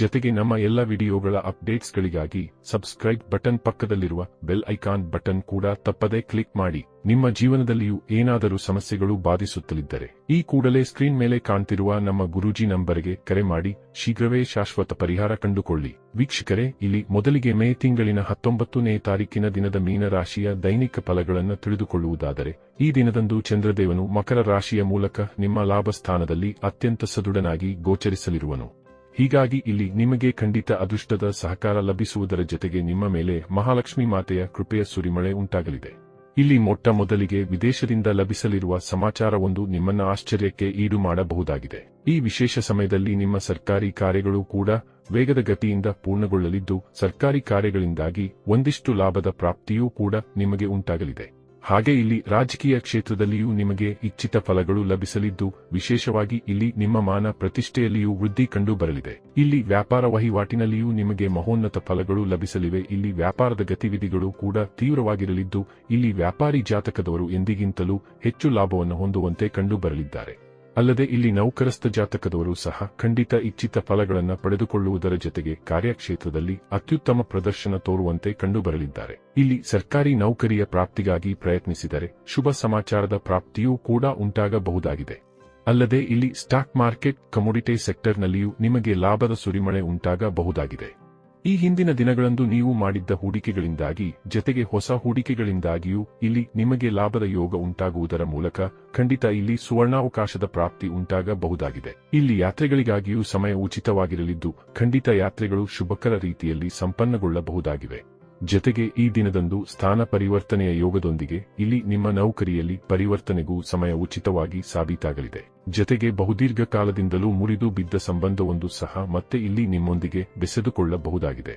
ಜೊತೆಗೆ ನಮ್ಮ ಎಲ್ಲ ವಿಡಿಯೋಗಳ ಅಪ್ಡೇಟ್ಸ್ಗಳಿಗಾಗಿ ಸಬ್ಸ್ಕ್ರೈಬ್ ಬಟನ್ ಪಕ್ಕದಲ್ಲಿರುವ ಬೆಲ್ ಐಕಾನ್ ಬಟನ್ ಕೂಡ ತಪ್ಪದೇ ಕ್ಲಿಕ್ ಮಾಡಿ. ನಿಮ್ಮ ಜೀವನದಲ್ಲಿಯೂ ಏನಾದರೂ ಸಮಸ್ಯೆಗಳು ಬಾಧಿಸುತ್ತಲಿದ್ದರೆ ಈ ಕೂಡಲೇ ಸ್ಕ್ರೀನ್ ಮೇಲೆ ಕಾಣ್ತಿರುವ ನಮ್ಮ ಗುರೂಜಿ ನಂಬರ್ಗೆ ಕರೆ ಮಾಡಿ. ಶೀಘ್ರವೇ ಶಾಶ್ವತ ಪರಿಹಾರ ಕಂಡುಕೊಳ್ಳಿ. ವೀಕ್ಷಕರೇ, ಇಲ್ಲಿ ಮೊದಲಿಗೆ ಮೇ ತಿಂಗಳಿನ ಹತ್ತೊಂಬತ್ತನೇ ತಾರೀಕಿನ ದಿನದ ಮೀನರಾಶಿಯ ದೈನಿಕ ಫಲಗಳನ್ನು ತಿಳಿದುಕೊಳ್ಳುವುದಾದರೆ, ಈ ದಿನದಂದು ಚಂದ್ರದೇವನು ಮಕರ ರಾಶಿಯ ಮೂಲಕ ನಿಮ್ಮ ಲಾಭ ಸ್ಥಾನದಲ್ಲಿ ಅತ್ಯಂತ ಸದೃಢನಾಗಿ ಗೋಚರಿಸಲಿರುವನು. ಹೀಗಾಗಿ ಇಲ್ಲಿ ನಿಮಗೆ ಖಂಡಿತ ಅದೃಷ್ಟದ ಸಹಕಾರ ಲಭಿಸುವುದರ ಜೊತೆಗೆ ನಿಮ್ಮ ಮೇಲೆ ಮಹಾಲಕ್ಷ್ಮಿ ಮಾತೆಯ ಕೃಪೆಯ ಸುರಿಮಳೆ ಉಂಟಾಗಲಿದೆ. ಇಲ್ಲಿ ಮೊಟ್ಟ ಮೊದಲಿಗೆ ವಿದೇಶದಿಂದ ಲಭಿಸಲಿರುವ ಸಮಾಚಾರವೊಂದು ನಿಮ್ಮನ್ನ ಆಶ್ಚರ್ಯಕ್ಕೆ ಈಡು ಮಾಡಬಹುದಾಗಿದೆ. ಈ ವಿಶೇಷ ಸಮಯದಲ್ಲಿ ನಿಮ್ಮ ಸರ್ಕಾರಿ ಕಾರ್ಯಗಳು ಕೂಡ ವೇಗದ ಗತಿಯಿಂದ ಪೂರ್ಣಗೊಳ್ಳಲಿದ್ದು, ಸರ್ಕಾರಿ ಕಾರ್ಯಗಳಿಂದಾಗಿ ಒಂದಿಷ್ಟು ಲಾಭದ ಪ್ರಾಪ್ತಿಯೂ ಕೂಡ ನಿಮಗೆ ಉಂಟಾಗಲಿದೆ. ಹಾಗೆ ಇಲ್ಲಿ ರಾಜಕೀಯ ಕ್ಷೇತ್ರದಲ್ಲಿಯೂ ನಿಮಗೆ ಇಚ್ಛಿತ ಫಲಗಳು ಲಭಿಸಲಿದ್ದು, ವಿಶೇಷವಾಗಿ ಇಲ್ಲಿ ನಿಮ್ಮ ಮಾನ ಪ್ರತಿಷ್ಠೆಯಲ್ಲಿಯೂ ವೃದ್ಧಿ ಕಂಡು ಬರಲಿದೆ ಇಲ್ಲಿ ವ್ಯಾಪಾರ ವಹಿವಾಟಿನಲ್ಲಿಯೂ ನಿಮಗೆ ಮಹೋನ್ನತ ಫಲಗಳು ಲಭಿಸಲಿವೆ. ಇಲ್ಲಿ ವ್ಯಾಪಾರದ ಗತಿವಿಧಿಗಳು ಕೂಡ ತೀವ್ರವಾಗಿರಲಿದ್ದು, ಇಲ್ಲಿ ವ್ಯಾಪಾರಿ ಜಾತಕದವರು ಎಂದಿಗಿಂತಲೂ ಹೆಚ್ಚು ಲಾಭವನ್ನು ಹೊಂದುವಂತೆ ಕಂಡು ಬರಲಿದ್ದಾರೆ ಅಲ್ಲದೆ ಇಲ್ಲಿ ನೌಕರಸ್ಥ ಜಾತಕದವರು ಸಹ ಖಂಡಿತ ಇಚ್ಛಿತ ಫಲಗಳನ್ನು ಪಡೆದುಕೊಳ್ಳುವುದರ ಜೊತೆಗೆ ಕಾರ್ಯಕ್ಷೇತ್ರದಲ್ಲಿ ಅತ್ಯುತ್ತಮ ಪ್ರದರ್ಶನ ತೋರುವಂತೆ ಕಂಡುಬರಲಿದ್ದಾರೆ. ಇಲ್ಲಿ ಸರ್ಕಾರಿ ನೌಕರಿಯ ಪ್ರಾಪ್ತಿಗಾಗಿ ಪ್ರಯತ್ನಿಸಿದರೆ ಶುಭ ಸಮಾಚಾರದ ಪ್ರಾಪ್ತಿಯೂ ಕೂಡ ಉಂಟಾಗಬಹುದಾಗಿದೆ. ಅಲ್ಲದೆ ಇಲ್ಲಿ ಸ್ಟಾಕ್ ಮಾರ್ಕೆಟ್, ಕಮೋಡಿಟಿ ಸೆಕ್ಟರ್ನಲ್ಲಿಯೂ ನಿಮಗೆ ಲಾಭದ ಸುರಿಮಳೆ ಉಂಟಾಗಬಹುದಾಗಿದೆ. ಈ ಹಿಂದಿನ ದಿನಗಳಂದು ನೀವು ಮಾಡಿದ್ದ ಹೂಡಿಕೆಗಳಿಂದಾಗಿ, ಜೊತೆಗೆ ಹೊಸ ಹೂಡಿಕೆಗಳಿಂದಾಗಿಯೂ ಇಲ್ಲಿ ನಿಮಗೆ ಲಾಭದ ಯೋಗ ಉಂಟಾಗುವುದರ ಮೂಲಕ ಖಂಡಿತ ಇಲ್ಲಿ ಸುವರ್ಣಾವಕಾಶದ ಪ್ರಾಪ್ತಿ ಉಂಟಾಗಬಹುದಾಗಿದೆ. ಇಲ್ಲಿ ಯಾತ್ರೆಗಳಿಗಾಗಿಯೂ ಸಮಯ ಉಚಿತವಾಗಿರಲಿದ್ದು, ಖಂಡಿತ ಯಾತ್ರೆಗಳು ಶುಭಕರ ರೀತಿಯಲ್ಲಿ ಸಂಪನ್ನಗೊಳ್ಳಬಹುದಾಗಿವೆ. ಜೊತೆಗೆ ಈ ದಿನದಂದು ಸ್ಥಾನ ಪರಿವರ್ತನೆಯ ಯೋಗದೊಂದಿಗೆ ಇಲ್ಲಿ ನಿಮ್ಮ ನೌಕರಿಯಲ್ಲಿ ಪರಿವರ್ತನೆಗೂ ಸಮಯ ಉಚಿತವಾಗಿ ಸಾಬೀತಾಗಲಿದೆ. ಜತೆಗೆ ಬಹುದೀರ್ಘ ಕಾಲದಿಂದಲೂ ಮುರಿದು ಬಿದ್ದ ಸಂಬಂಧವೊಂದು ಸಹ ಮತ್ತೆ ಇಲ್ಲಿ ನಿಮ್ಮೊಂದಿಗೆ ಬೆಸೆದುಕೊಳ್ಳಬಹುದಾಗಿದೆ.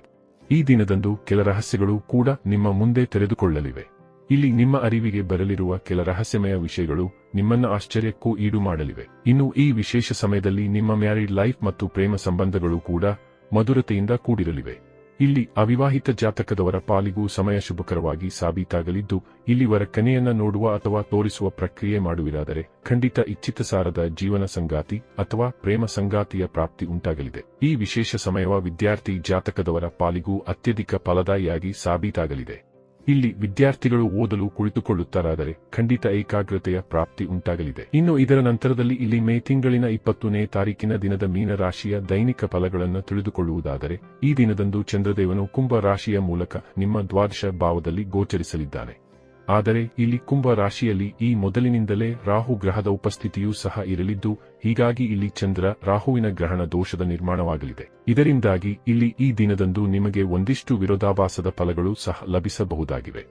ಈ ದಿನದಂದು ಕೆಲ ರಹಸ್ಯಗಳು ಕೂಡ ನಿಮ್ಮ ಮುಂದೆ ತೆರೆದುಕೊಳ್ಳಲಿವೆ. ಇಲ್ಲಿ ನಿಮ್ಮ ಅರಿವಿಗೆ ಬರಲಿರುವ ಕೆಲ ರಹಸ್ಯಮಯ ವಿಷಯಗಳು ನಿಮ್ಮನ್ನ ಆಶ್ಚರ್ಯಕ್ಕೂ ಈಡು ಮಾಡಲಿವೆ. ಇನ್ನು ಈ ವಿಶೇಷ ಸಮಯದಲ್ಲಿ ನಿಮ್ಮ ಮ್ಯಾರಿಡ್ ಲೈಫ್ ಮತ್ತು ಪ್ರೇಮ ಸಂಬಂಧಗಳು ಕೂಡ ಮಧುರತೆಯಿಂದ ಕೂಡಿರಲಿವೆ. ಇಲ್ಲಿ ಅವಿವಾಹಿತ ಜಾತಕದವರ ಪಾಲಿಗೂ ಸಮಯ ಶುಭಕರವಾಗಿ ಸಾಬೀತಾಗಲಿದ್ದು, ಇಲ್ಲಿವರ ಕನೆಯನ್ನ ನೋಡುವ ಅಥವಾ ತೋರಿಸುವ ಪ್ರಕ್ರಿಯೆ ಮಾಡುವಿರಾದರೆ, ಖಂಡಿತ ಇಚ್ಛಿತ ಸಾರದ ಜೀವನ ಸಂಗಾತಿ ಅಥವಾ ಪ್ರೇಮ ಸಂಗಾತಿಯ ಪ್ರಾಪ್ತಿ ಉಂಟಾಗಲಿದೆ. ಈ ವಿಶೇಷ ಸಮಯವ ವಿದ್ಯಾರ್ಥಿ ಜಾತಕದವರ ಪಾಲಿಗೂ ಅತ್ಯಧಿಕ ಫಲದಾಯಿಯಾಗಿ ಸಾಬೀತಾಗಲಿದೆ. ಇಲ್ಲಿ ವಿದ್ಯಾರ್ಥಿಗಳು ಓದಲು ಕುಳಿತುಕೊಳ್ಳುತ್ತಾರಾದರೆ ಖಂಡಿತ ಏಕಾಗ್ರತೆಯ ಪ್ರಾಪ್ತಿ ಉಂಟಾಗಲಿದೆ. ಇನ್ನು ಇದರ ನಂತರದಲ್ಲಿ ಇಲ್ಲಿ ಮೇ ತಿಂಗಳಿನ ಇಪ್ಪತ್ತನೇ ತಾರೀಕಿನ ದಿನದ ಮೀನರಾಶಿಯ ದೈನಿಕ ಫಲಗಳನ್ನು ತಿಳಿದುಕೊಳ್ಳುವುದಾದರೆ, ಈ ದಿನದಂದು ಚಂದ್ರದೇವನು ಕುಂಭ ರಾಶಿಯ ಮೂಲಕ ನಿಮ್ಮ ದ್ವಾದಶ ಭಾವದಲ್ಲಿ ಗೋಚರಿಸಲಿದ್ದಾನೆ. ಆದರೆ ಇಲ್ಲಿ ಕುಂಭ ರಾಶಿಯಲ್ಲಿ ಈ ಮೊದಲಿನಿಂದಲೇ ರಾಹು ಗ್ರಹದ ಉಪಸ್ಥಿತಿಯೂ ಸಹ ಇರಲಿದ್ದು, ಹೀಗಾಗಿ ಇಲ್ಲಿ ಚಂದ್ರ ರಾಹುವಿನ ಗ್ರಹಣ ದೋಷದ ನಿರ್ಮಾಣವಾಗಲಿದೆ. ಇದರಿಂದಾಗಿ ಇಲ್ಲಿ ಈ ದಿನದಂದು ನಿಮಗೆ ಒಂದಿಷ್ಟು ವಿರೋಧಾಭಾಸದ ಫಲಗಳು ಸಹ ಲಭಿಸಬಹುದಾಗಿವೆ.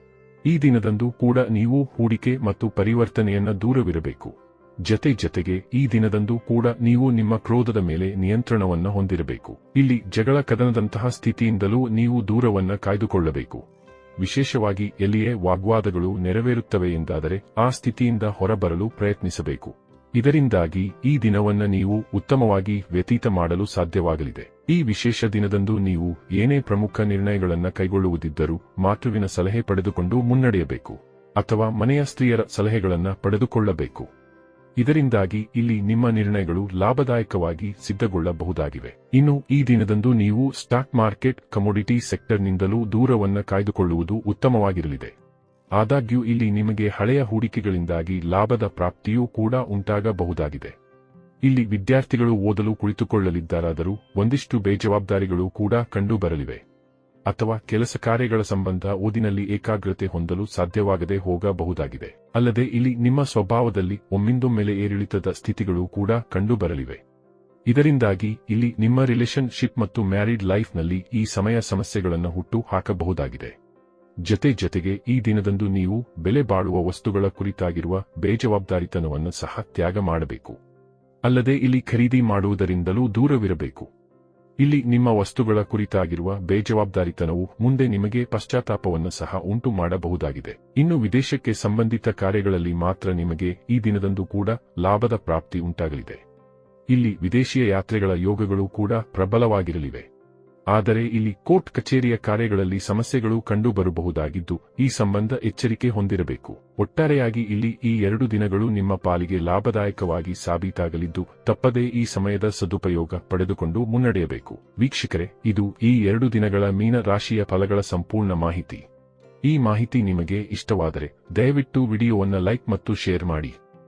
ಈ ದಿನದಂದು ಕೂಡ ನೀವು ಹೂಡಿಕೆ ಮತ್ತು ಪರಿವರ್ತನೆಯನ್ನ ದೂರವಿರಬೇಕು. ಜತೆ ಜತೆಗೆ ಈ ದಿನದಂದು ಕೂಡ ನೀವು ನಿಮ್ಮ ಕ್ರೋಧದ ಮೇಲೆ ನಿಯಂತ್ರಣವನ್ನ ಹೊಂದಿರಬೇಕು. ಇಲ್ಲಿ ಜಗಳ ಕದನದಂತಹ ಸ್ಥಿತಿಯಿಂದಲೂ ನೀವು ದೂರವನ್ನ ಕಾಯ್ದುಕೊಳ್ಳಬೇಕು. ವಿಶೇಷವಾಗಿ ಎಲ್ಲಿಯೇ ವಾಗ್ವಾದಗಳು ನೆರವೇರುತ್ತವೆ ಎಂದಾದರೆ ಆ ಸ್ಥಿತಿಯಿಂದ ಹೊರಬರಲು ಪ್ರಯತ್ನಿಸಬೇಕು. ಇದರಿಂದಾಗಿ ಈ ದಿನವನ್ನ ನೀವು ಉತ್ತಮವಾಗಿ ವ್ಯತೀತ ಮಾಡಲು ಸಾಧ್ಯವಾಗಲಿದೆ. ಈ ವಿಶೇಷ ದಿನದಂದು ನೀವು ಏನೇ ಪ್ರಮುಖ ನಿರ್ಣಯಗಳನ್ನು ಕೈಗೊಳ್ಳುವುದಿದ್ದರೂ ಮಾತೃವಿನ ಸಲಹೆ ಪಡೆದುಕೊಂಡು ಮುನ್ನಡೆಯಬೇಕು. ಅಥವಾ ಮನೆಯ ಸ್ತ್ರೀಯರ ಸಲಹೆಗಳನ್ನು ಪಡೆದುಕೊಳ್ಳಬೇಕು. ಇದರಿಂದಾಗಿ ಇಲ್ಲಿ ನಿಮ್ಮ ನಿರ್ಣಯಗಳು ಲಾಭದಾಯಕವಾಗಿ ಸಿದ್ಧಗೊಳ್ಳಬಹುದಾಗಿವೆ. ಇನ್ನು, ಈ ದಿನದಂದು ನೀವು ಸ್ಟಾಕ್ ಮಾರ್ಕೆಟ್ ಕಮೋಡಿಟಿ ಸೆಕ್ಟರ್ನಿಂದಲೂ ದೂರವನ್ನು ಕಾಯ್ದುಕೊಳ್ಳುವುದು ಉತ್ತಮವಾಗಿರಲಿದೆ. ಆದಾಗ್ಯೂ, ಇಲ್ಲಿ ನಿಮಗೆ ಹಳೆಯ ಹೂಡಿಕೆಗಳಿಂದಾಗಿ ಲಾಭದ ಪ್ರಾಪ್ತಿಯೂ ಕೂಡ ಉಂಟಾಗಬಹುದಾಗಿದೆ. ಇಲ್ಲಿ ವಿದ್ಯಾರ್ಥಿಗಳು ಓದಲು ಕುಳಿತುಕೊಳ್ಳಲಿದ್ದಾರಾದರೂ, ಒಂದಿಷ್ಟು ಬೇಜವಾಬ್ದಾರಿಗಳು ಕೂಡ ಕಂಡುಬರಲಿವೆ. ಅಥವಾ ಕೆಲಸ ಕಾರ್ಯಗಳ ಸಂಬಂಧ ಓದಿನಲ್ಲಿ ಏಕಾಗ್ರತೆ ಹೊಂದಲು ಸಾಧ್ಯವಾಗದೆ ಹೋಗಬಹುದಾಗಿದೆ. ಅಲ್ಲದೆ ಇಲ್ಲಿ ನಿಮ್ಮ ಸ್ವಭಾವದಲ್ಲಿ ಒಮ್ಮಿಂದೊಮ್ಮೆಲೆ ಏರಿಳಿತದ ಸ್ಥಿತಿಗಳು ಕೂಡ ಕಂಡುಬರಲಿವೆ. ಇದರಿಂದಾಗಿ ಇಲ್ಲಿ ನಿಮ್ಮ ರಿಲೇಶನ್ಶಿಪ್ ಮತ್ತು ಮ್ಯಾರಿಡ್ ಲೈಫ್ನಲ್ಲಿ ಈ ಸಮಯ ಸಮಸ್ಯೆಗಳನ್ನು ಹುಟ್ಟು ಹಾಕಬಹುದಾಗಿದೆ ಜತೆ ಜತೆಗೆ ಈ ದಿನದಂದು ನೀವು ಬೆಲೆ ಬಾಳುವ ವಸ್ತುಗಳ ಕುರಿತಾಗಿರುವ ಬೇಜವಾಬ್ದಾರಿತನವನ್ನು ಸಹ ತ್ಯಾಗ ಮಾಡಬೇಕು. ಅಲ್ಲದೆ ಇಲ್ಲಿ ಖರೀದಿ ಮಾಡುವುದರಿಂದಲೂ ದೂರವಿರಬೇಕು. ಇಲ್ಲಿ ನಿಮ್ಮ ವಸ್ತುಗಳ ಕುರಿತಾಗಿರುವ ಬೇಜವಾಬ್ದಾರಿತನವು ಮುಂದೆ ನಿಮಗೆ ಪಶ್ಚಾತ್ತಾಪವನ್ನು ಸಹ ಉಂಟು ಮಾಡಬಹುದಾಗಿದೆ. ಇನ್ನು ವಿದೇಶಕ್ಕೆ ಸಂಬಂಧಿತ ಕಾರ್ಯಗಳಲ್ಲಿ ಮಾತ್ರ ನಿಮಗೆ ಈ ದಿನದಂದು ಕೂಡ ಲಾಭದ ಪ್ರಾಪ್ತಿ ಉಂಟಾಗಲಿದೆ. ಇಲ್ಲಿ ವಿದೇಶಿಯ ಯಾತ್ರೆಗಳ ಯೋಗಗಳು ಕೂಡ ಪ್ರಬಲವಾಗಿರಲಿವೆ. ಆದರೆ ಇಲ್ಲಿ ಕೋರ್ಟ್ ಕಚೇರಿಯ ಕಾರ್ಯಗಳಲ್ಲಿ ಸಮಸ್ಯೆಗಳು ಕಂಡುಬರಬಹುದಾಗಿದ್ದು, ಈ ಸಂಬಂಧ ಎಚ್ಚರಿಕೆ ಹೊಂದಿರಬೇಕು. ಒಟ್ಟಾರೆಯಾಗಿ ಇಲ್ಲಿ ಈ ಎರಡು ದಿನಗಳು ನಿಮ್ಮ ಪಾಲಿಗೆ ಲಾಭದಾಯಕವಾಗಿ ಸಾಬೀತಾಗಲಿದ್ದು, ತಪ್ಪದೇ ಈ ಸಮಯದ ಸದುಪಯೋಗ ಪಡೆದುಕೊಂಡು ಮುನ್ನಡೆಯಬೇಕು. ವೀಕ್ಷಕರೇ, ಇದು ಈ ಎರಡು ದಿನಗಳ ಮೀನ ರಾಶಿಯ ಫಲಗಳ ಸಂಪೂರ್ಣ ಮಾಹಿತಿ. ಈ ಮಾಹಿತಿ ನಿಮಗೆ ಇಷ್ಟವಾದರೆ, ದಯವಿಟ್ಟು ವಿಡಿಯೋವನ್ನು ಲೈಕ್ ಮತ್ತು ಶೇರ್ ಮಾಡಿ.